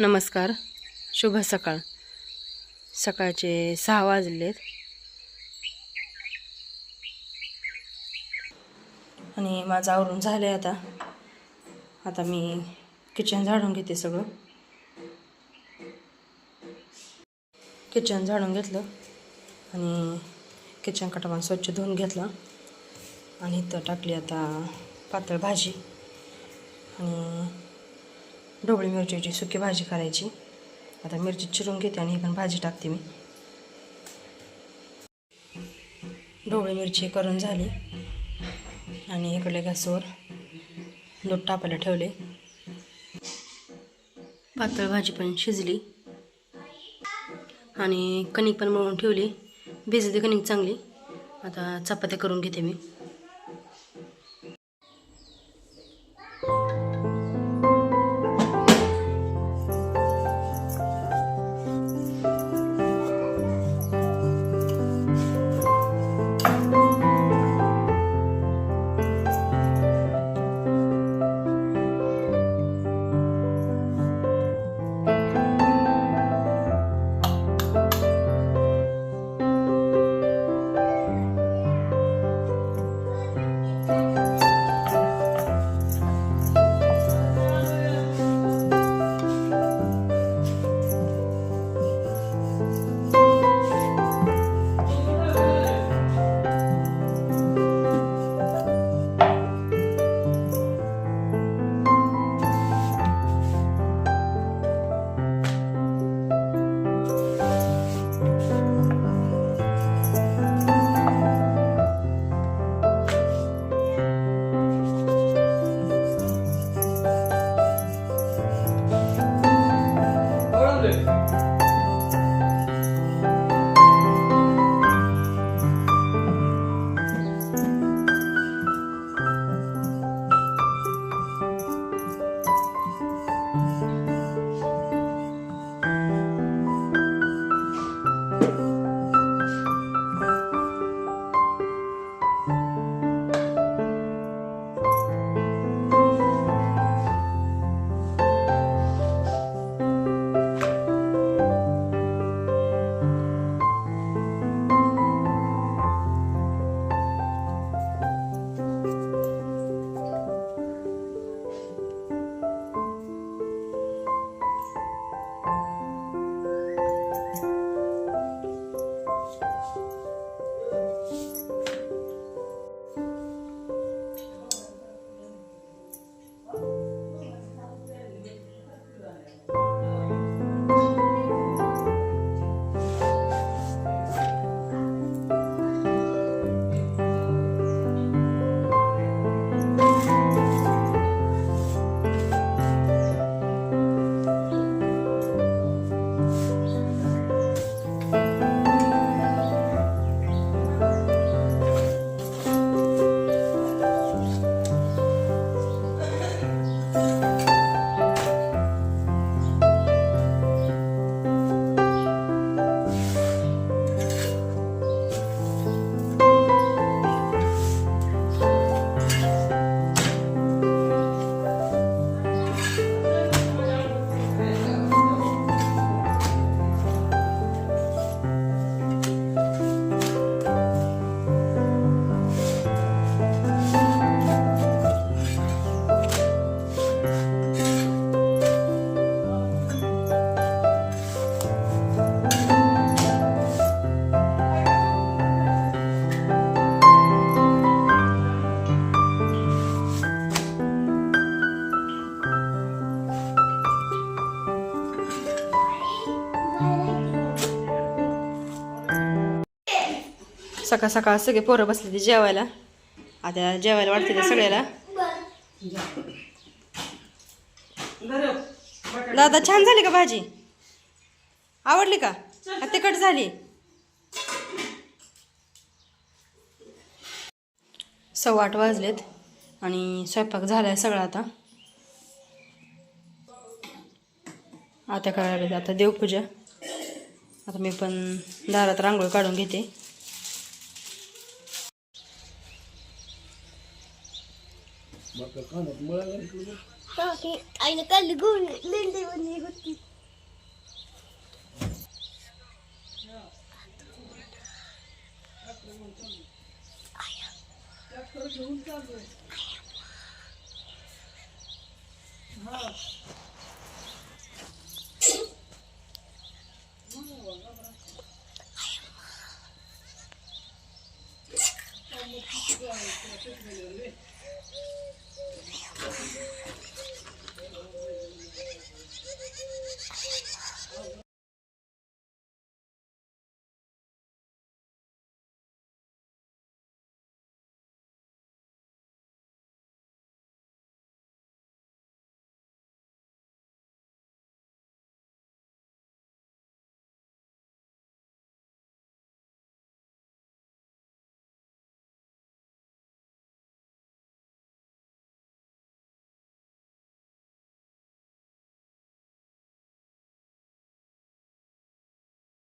नमस्कार. शुभ सकाळ. सकाळचे सहा वाजलेत. आणि माझं आवरून झालं आहे आता. आता मी किचन झाडून घेते सगळं. किचन झाडून घेतलं. आणि किचन कटापान स्वच्छ धुवून घेतला. आणि इथं टाकली आता पातळ भाजी. आणि ढोबळी मिरचीची सुकी भाजी करायची. आता मिरची चिरून घेते आणि ही पण भाजी टाकते मी. ढोबळी मिरची करून झाली. आणि इकडल्या गॅसवर दूध टाकायला ठेवले. पातळ भाजी पण शिजली. आणि कणिक पण मळून ठेवली. भिजली कणिक चांगली. आता चपात्या करून घेते मी. सकाळ सकाळ सगळे पोरं बसले ते जेवायला. आता जेवायला वाटते ते सगळ्याला. दादा छान झाली का भाजी? आवडली का? तिखट झाली. सव्वा आठ वाजलेत आणि स्वयंपाक झालाय सगळा आता. आता करायला आता देवपूजा. आता मी पण दारात रांगोळी काढून घेते. ఆయన కళ్ళు గుండె ఉంది గుర్తి Huh.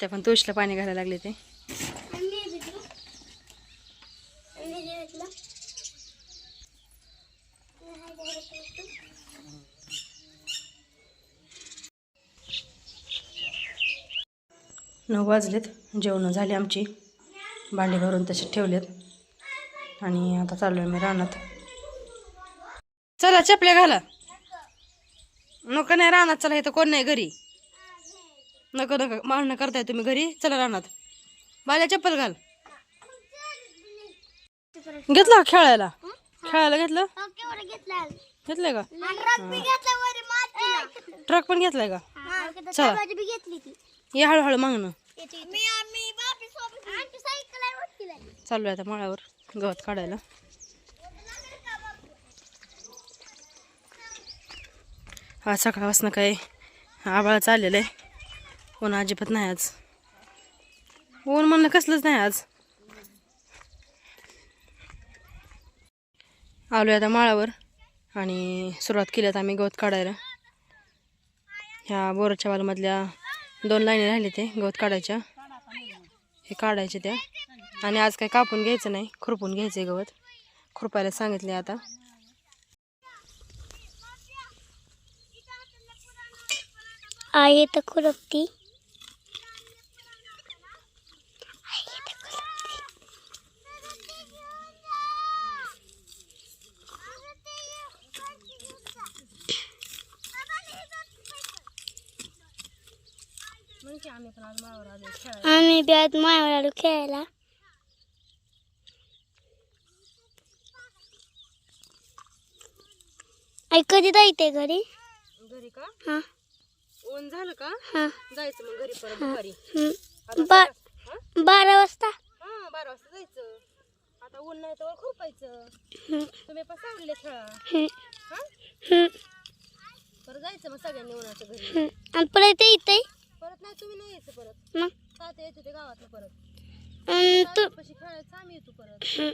त्या पण तुळशीला पाणी घालायला लागले ते. नऊ वाजलेत जेवणं झाली आमची. भांडी भरून तसे ठेवलेत. आणि आता चालू आहे मी रानात. चला चपल्या घाला. नको नाही रानात चला इथं कोण नाही घरी. नको नको. मारणं करताय तुम्ही घरी. चला राहणार बाल्या चप्पल घाल. घेतला खेळायला? खेळायला घेतलं? घेतलंय का? ट्रक पण घेतलाय का? चला. ये हळूहळू मागणं चालू आहे आता माळावर गवत काढायला. आज सकाळपासून काय आबाळ चाललेलं आहे. ऊन अजिबात नाही आज. ऊन म्हणणं कसलंच नाही आज. आलो आता माळावर आणि सुरुवात केली आता आम्ही गवत काढायला. ह्या बोराच्या वालमधल्या दोन लाईनी राहिले ते गवत काढायच्या. हे काढायचे त्या. आणि आज काही कापून घ्यायचं नाही खुरपून घ्यायचं आहे गवत. खुरपायला सांगितले आता. आई तर खुरपती. आम्ही बी आज मायावर आलो खेळायला. आई कधी जायते घरी? घरी का? हा. ऊन झालं का? हा. जायचं मग घरी परत दुपारी. हम्म. बा बारा वाजता. हा बारा वाजता जायचं. आता ऊन नाही तर खुरपायचं. हम्म. तुम्ही पण सांगले खेळा. हम्म. हा? हम्म. परत जायचं मग सगळ्यांनी उन्हाच्या घरी. हम्म. आणि परत येते परत नाही तुम्ही नाही यायचं परत मग का ते येतो ते गावातलं परत अन तू पशी खेळायचं आम्ही येतो परत हम्म.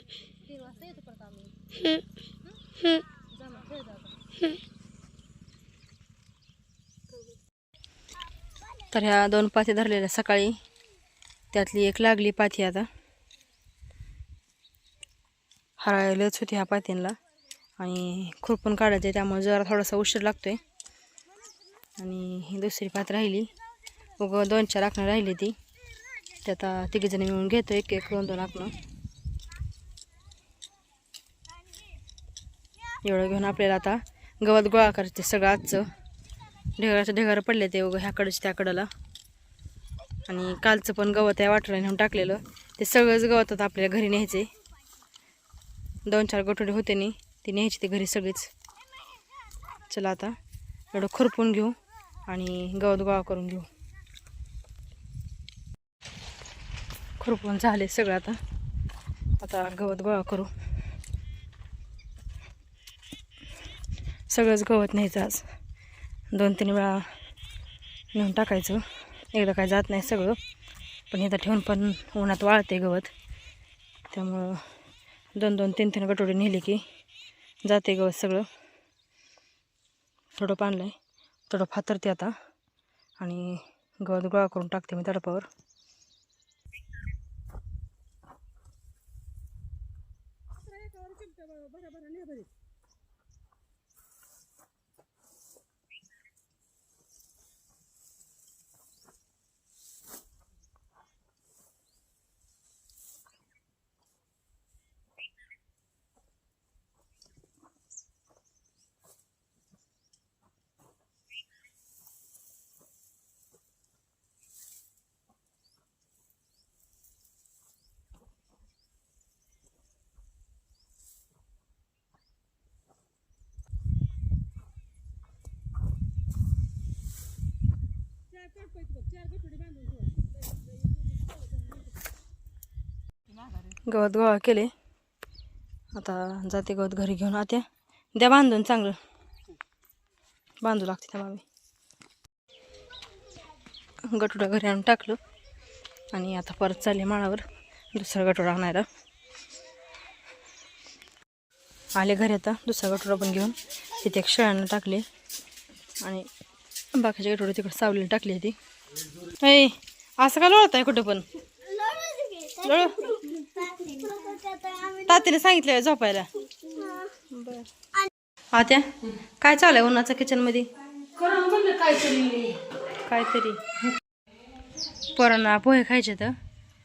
तीन वाजता येतो परत आम्ही हम्म. हम्म. जा मग खेळ जा आता. तर ह्या दोन पाती धरलेल्या सकाळी. त्यातली एक लागली पाती आता. हरायलाच होती ह्या पातींना आणि खुरपून काढायचे त्यामुळे जरा थोडासा उशीर लागतोय. आणि ही दुसरी पात राहिली. उग दोन चार आखणं राहिली ती. ते आता तिघीजणी मिळून घेतो एक एक दोन दोन आकणं एवढं घेऊन आपल्याला आता गवत गोळा करायचे सगळं आजचं. ढेगाचं ढेगारं पडले ते उगं ह्याकडंच त्याकडला. आणि कालचं पण गवत या वाटलं नेऊन टाकलेलं. ते सगळंच गवत आता आपल्याला घरी न्यायचे दोन चार गठोडे होते नी ते न्यायचे ते घरी सगळीच. चला आता एवढं खुरपून घेऊ आणि गवत गोळा करून घेऊ. खुरपून झाले सगळं आता. आता गवत गोळा करू. सगळंच गवत न्यायचं आज. दोन तीन वेळा नेऊन टाकायचं. एकदा काय जात नाही सगळं. पण इथं ठेवून पण उन्हात वाळते गवत. त्यामुळं दोन दोन तीन तीन गटोडे नेले की जाते गवत सगळं. थोडं पाणलं आहे थोडं फातरते आता. आणि गवत गोळा करून टाकते मी तडपावर. बरं बरं गवत गोळा केले. आता जाते गवत घरी घेऊन. आते द्या बांधून चांगलं. बांधू लागते त्या मामी. गटुडा घरी आणून टाकलं. आणि आता परत चालले माळावर दुसरा गटुडा आणायला. आले घरी आता दुसरा गटुडा पण घेऊन. तिथे एक शेळ्यांना टाकले. आणि बाकीचे गटुडे तिकडे सावलीला टाकले होती असं का लोळत आहे कुठं पण? लोळ. तातीने सांगितलं हो झोपायला. आत्या काय चालू आहे उन्हाचं किचनमध्ये काहीतरी. पोरांना पोहे खायचे तर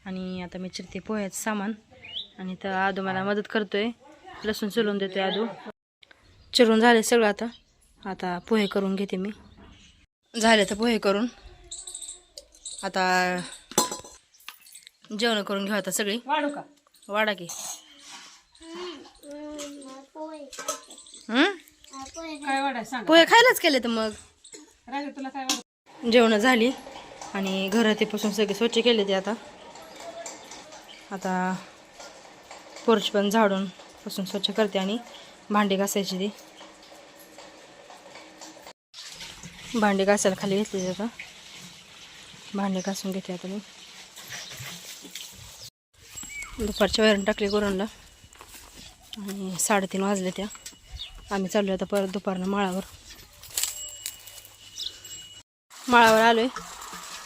आणि आता मी चिरते पोह्याचं सामान. आणि तर आदू मला मदत करतोय. लसूण सोलून देतोय आदू. चिरून झाले सगळं आता. आता पोहे करून घेते मी. झाले तर पोहे करून. आता जेवण करून घेऊ आता सगळी. वाढू का? वाडा की. हं? काय वाढाय सांग? पोहे खायलाच केले तर मग. राजा तुला काय वाढ? जेवण झाली. आणि घर ते पासून सगळे स्वच्छ केले ते आता. आता पोर्च पण झाडून पासून स्वच्छ करते आणि भांडी घासायची ती. भांडी घासायला खाली घेतली ती आता भांडे घासून घेते आता मी. दुपारच्या वैरण टाकली गुरांना. आणि साडेतीन वाजले त्या. आम्ही चाललो आता परत दुपारनं माळावर. माळावर आलोय.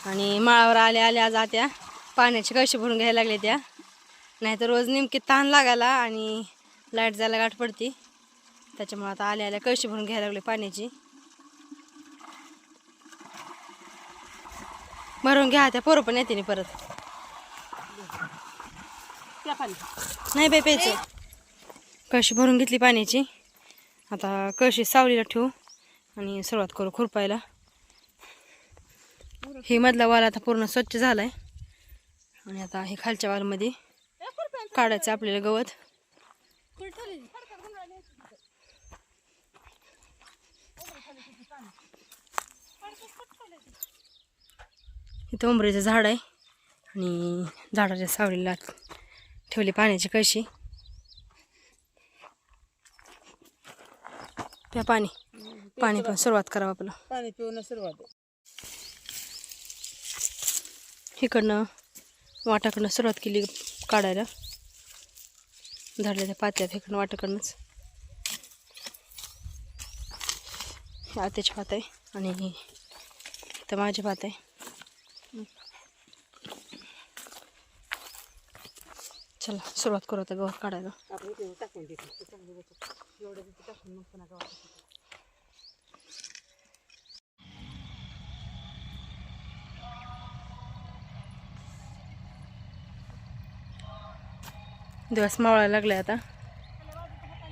आणि माळावर आले आले आज आत्या पाण्याची कळशी भरून घ्यायला लागले त्या. नाहीतर रोज नेमकी ताण लागायला आणि लाइट जायला गाठ पडती. त्याच्यामुळे आता आल्या आल्या कळशी भरून घ्यायला लागले पाण्याची. भरून घ्या त्या पोरं पण येते नाही परत. नाही बाई प्यायचं. कळशी भरून घेतली पाण्याची. आता कळशी सावलीला ठेवू आणि सुरुवात करू खुरपायला. हे मधला वाल आता पूर्ण स्वच्छ झालाय. आणि आता हे खालच्या वालमध्ये काढायचं आपल्याला गवत. इथं उंबरीचं झाड आहे आणि झाडाच्या सावलीला ठेवली पाण्याची कळशी. प्या पाणी. पाणी पण सुरुवात करावं आपलं. पाणी पिऊन सुरुवात. इकडनं वाटाकडनं सुरुवात केली काढायला. झाडल्या त्या पात्यात इकडनं वाटाकडनंच. आत्याची पात आहे आणि इथं माझी पात आहे. चला सुरुवात करू आता गवत काढायला. दिवस मावळायला लागले आता.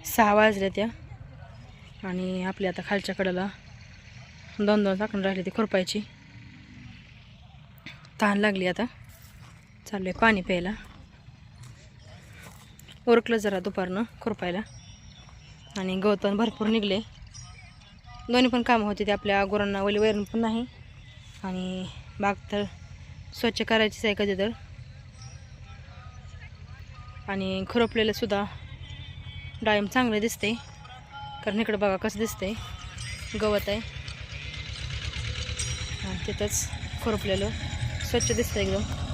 सहा वाजल्या त्या आणि आपल्या आता खालच्या कडेला दोन दोन झाकण राहिली ती खुरपायची. तहान लागली आता. चालू आहे पाणी प्यायला. उरकलं जरा दुपारनं खुरपायला. आणि गवत पण भरपूर निघले. दोन्ही पण कामं होती ते आपल्या गुरांना वली वैरण पण नाही. आणि बाग तर स्वच्छ करायचीच आहे कधी तर. आणि खुरपलेलंसुद्धा डाळिंब चांगलं दिसते कारण इकडं बघा कसं दिसते गवत आहे. आणि तिथंच खुरपलेलं स्वच्छ दिसतं एकदम.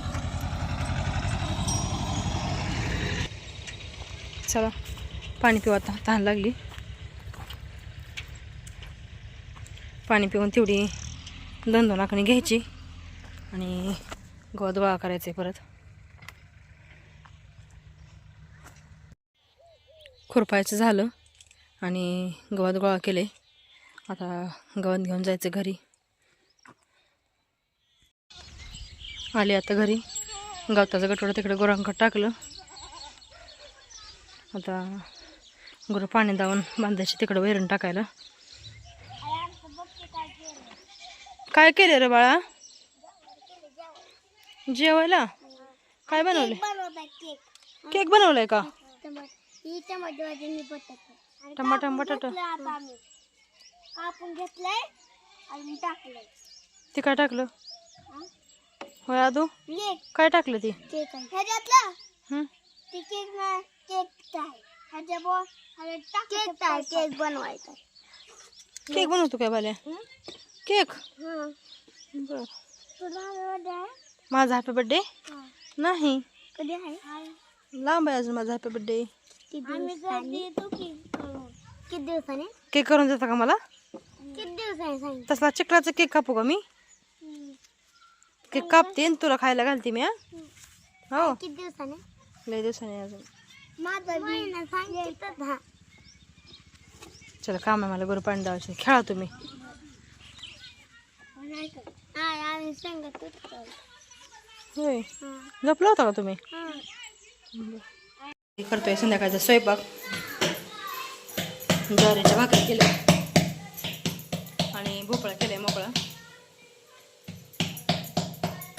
चला पाणी पिऊ आता तहान लागली. पाणी पिऊन तेवढी दोन नाकणी घ्यायची आणि गवत गोळा करायचे परत. खुरपायचं झालं आणि गवत गोळा केले आता गवत घेऊन जायचं घरी. आले आता घरी. गवताचं गटोडं तिकडे गोरांकड टाकलं. आता गुरं पाणी दावून बांधायची तिकडं वैरण टाकायला. काय केले रे बाळा? जेवायला? काय बनवले? केक बनवलाय का? टमाटा बटाटा. घेतलंय आणि ते काय टाकलं? होय आदू? काय टाकलं ती? केक केक आहे ह्याच्या बो केक आहे केक बनवायचा. केक बनवतो काय बाल्या केक? हा बर माझा हॅपी बर्थडे हा. नाही. कधी आहे? लांब आहे अजून माझा हॅपी बर्थडे किती दिवसाने? केक करून. देता का मला? किती दिवसाने सांग. तसला चिकलाचा केक कापू का मी? केक कापते आणि तुला खायला घालते मी हा? हो. किती दिवसाने? लय दिवसाने अजून. चला काम आहे मला गुरु पाणी द्यायचे खेळा तुम्ही. होय. हा. झोपला होता का तुम्ही? हा. करतोय संध्याकाळचा स्वयंपाक. ज्वारीच्या भाकरी केल्या. आणि भोपळा केलाय मोकळा.